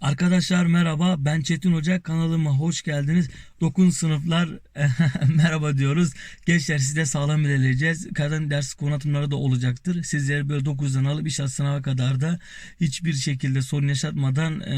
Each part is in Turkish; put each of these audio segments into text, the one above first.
Arkadaşlar merhaba ben Çetin Hoca kanalıma hoş geldiniz. 9 sınıflar merhaba diyoruz. Gençler size sağlam ilerleyeceğiz. Kadın ders konatımları da olacaktır. Sizleri böyle 9'dan alıp iş sınava kadar da hiçbir şekilde sorun yaşatmadan e,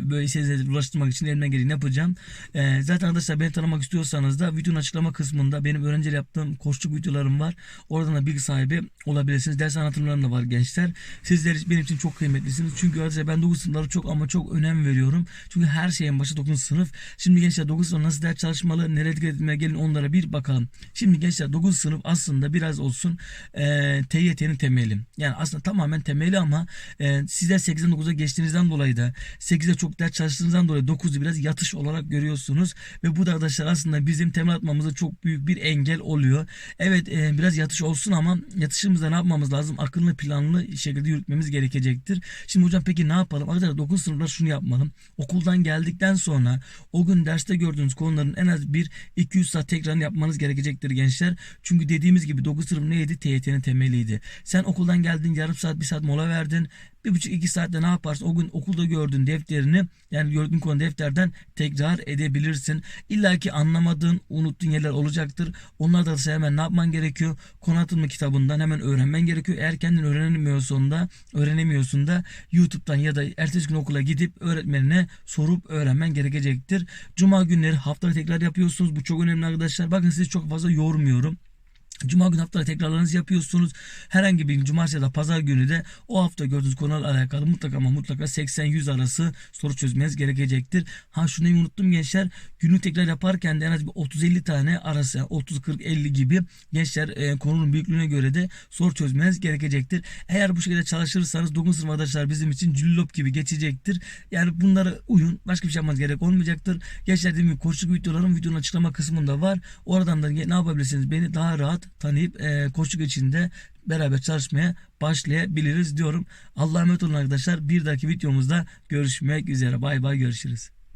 böyle sizlere ulaştırmak için elimden geleni yapacağım. E, zaten arkadaşlar beni tanımak istiyorsanız da videonun açıklama kısmında benim öğrenciler yaptığım koçluk videolarım var. Oradan da bilgi sahibi olabilirsiniz. Ders anlatımlarım da var gençler. Sizler benim için çok kıymetlisiniz. Çünkü arkadaşlar ben 9 sınıflara çok ama çok önem veriyorum. Çünkü her şeyin başı 9 sınıf. Şimdi gençler 9 sınıf nasıl ders çalışmalı, nereye dikkat etmeye gelin onlara bir bakalım. Şimdi gençler 9 sınıf aslında biraz olsun e, TYT'nin temeli. Yani aslında tamamen temeli ama e, sizler 8'den 9'a geçtiğinizden dolayı da 8'e çok ders çalıştığınızdan dolayı 9'u biraz yatış olarak görüyorsunuz. Ve bu da arkadaşlar aslında bizim temel atmamıza çok büyük bir engel oluyor. Evet e, biraz yatış olsun ama yatışımızda ne yapmamız lazım? Akıllı planlı şekilde yürütmemiz gerekecektir. Şimdi hocam peki ne yapalım? Arkadaşlar 9 sınıflar şunu yapmalı. Okuldan geldikten sonra o gün derste gördüğünüz konuların en az bir 200 saat tekrarını yapmanız gerekecektir gençler. Çünkü dediğimiz gibi 9 sınıf neydi? TYT'nin temeliydi. Sen okuldan geldin yarım saat bir saat mola verdin. Bir buçuk iki saatte ne yaparsın? O gün okulda gördüğün defterini yani gördüğün konu defterden tekrar edebilirsin. İlla ki anlamadığın, unuttuğun yerler olacaktır. Onlar da hemen ne yapman gerekiyor? Konu atılma kitabından hemen öğrenmen gerekiyor. Eğer kendin öğrenemiyorsun da, öğrenemiyorsun da YouTube'dan ya da ertesi gün okula gidip öğretmenine sorup öğrenmen gerekecektir. Cuma günleri haftada tekrar yapıyorsunuz. Bu çok önemli arkadaşlar. Bakın sizi çok fazla yormuyorum. Cuma günü haftada tekrarlarınızı yapıyorsunuz. Herhangi bir cumartesi ya da pazar günü de o hafta gördüğünüz konularla alakalı mutlaka ama mutlaka 80-100 arası soru çözmeniz gerekecektir. Ha şunu unuttum gençler. Günü tekrar yaparken de en az bir 30-50 tane arası yani 30-40-50 gibi gençler e, konunun büyüklüğüne göre de soru çözmeniz gerekecektir. Eğer bu şekilde çalışırsanız 9 sınıf arkadaşlar bizim için cüllop gibi geçecektir. Yani bunları uyun. Başka bir şey yapmanız gerek olmayacaktır. Gençler dediğim gibi koçluk videolarım videonun açıklama kısmında var. Oradan da ne yapabilirsiniz? Beni daha rahat tanıyıp e, koçluk içinde beraber çalışmaya başlayabiliriz diyorum. Allah'a emanet olun arkadaşlar. Bir dahaki videomuzda görüşmek üzere. Bay bay görüşürüz.